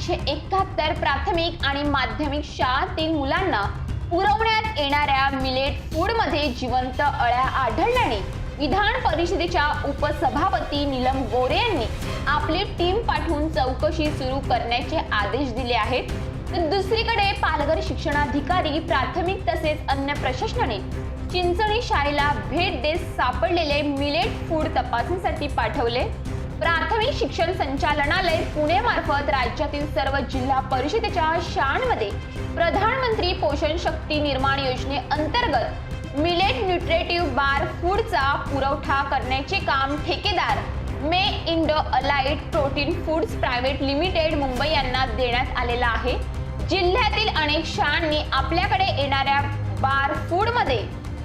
प्राथमिक आणि माध्यमिक शाळांतील मुलांना पुरवण्यात येणाऱ्या मिलेट फूडमध्ये जिवंत अळ्या आढळल्याने विधान परिषदेच्या उपसभापती नीलम गोरे यांनी आपली टीम पाठवून चौकशी सुरू करण्याचे आदेश दिले आहेत. तर दुसरीकडे पालघर शिक्षणाधिकारी प्राथमिक तसेच अन्य प्रशासनाने चिंचणी शाळेला भेट देत सापडलेले मिलेट फूड तपासणीसाठी पाठवले. प्राथमिक शिक्षण संचालनालय पुणे मार्फत राज्यातील सर्व जिल्हा परिषदेच्या शाळांमध्ये प्रधानमंत्री पोषण शक्ती निर्माण योजनेअंतर्गत मिलेट न्यूट्रेटिव्ह बार फूडचा पुरवठा करण्याचे काम ठेकेदार मे Indo allied protein foods private limited Mumbai यांना देण्यात आलेला आहे. जिल्ह्यातील अनेक शाळांनी आपल्याकडे येणाऱ्या बार फूडमध्ये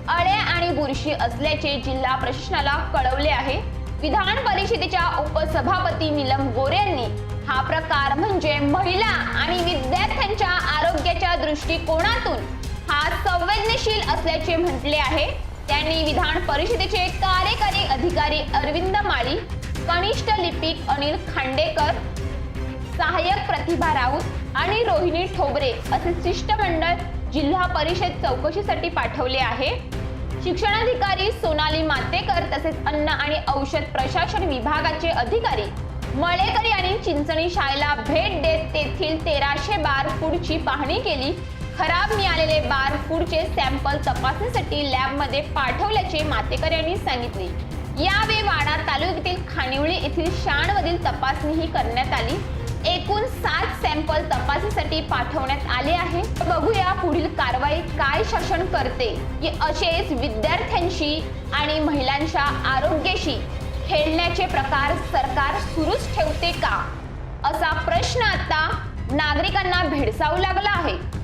अळ्या आणि बुरशी असल्याचे जिल्हा प्रशासनाला कळवले आहे. विधान परिषदेच्या उपसभापती नीलम गोरे यांनी हा प्रकार म्हणजे महिला आणि विद्यार्थ्यांच्या आरोग्याच्या दृष्टिकोनातून हा संवेदनशील असल्याचे म्हटले आहे. त्यांनी विधान परिषदेचे कार्यकारी अधिकारी अरविंद माळी कनिष्ठ लिपिक अनिल खांडेकर सहाय्यक प्रतिभा राऊत आणि रोहिणी ठोबरे असे शिष्टमंडळ जिल्हा परिषद चौकशीसाठी पाठवले आहे. शिक्षणाधिकारी सोनाली मातेकर तसेच अन्न आणि औषध प्रशासन विभागाचे अधिकारी मळेकर यांनी चिंचणी शाळेला भेट देत तेथील तेराशे बार फूडची पाहणी केली. खराब मिळालेले बार फूडचे सॅम्पल तपासणीसाठी लॅबमध्ये पाठवल्याचे मातेकर यांनी सांगितले. यावेळी वाडा तालुक्यातील खानिवळी येथील शाणमधील तपासणीही करण्यात आली. एकूण सात सॅम्पल तपासणीसाठी पाठवण्यात आले आहे. बघूया काय शासन करते की असेच विद्यार्थ्यांशी आणि महिलांच्या आरोग्याशी खेळण्याचे प्रकार सरकार सुरूच ठेवते का? असा प्रश्न आता नागरिकांना भेडसावू लागला आहे.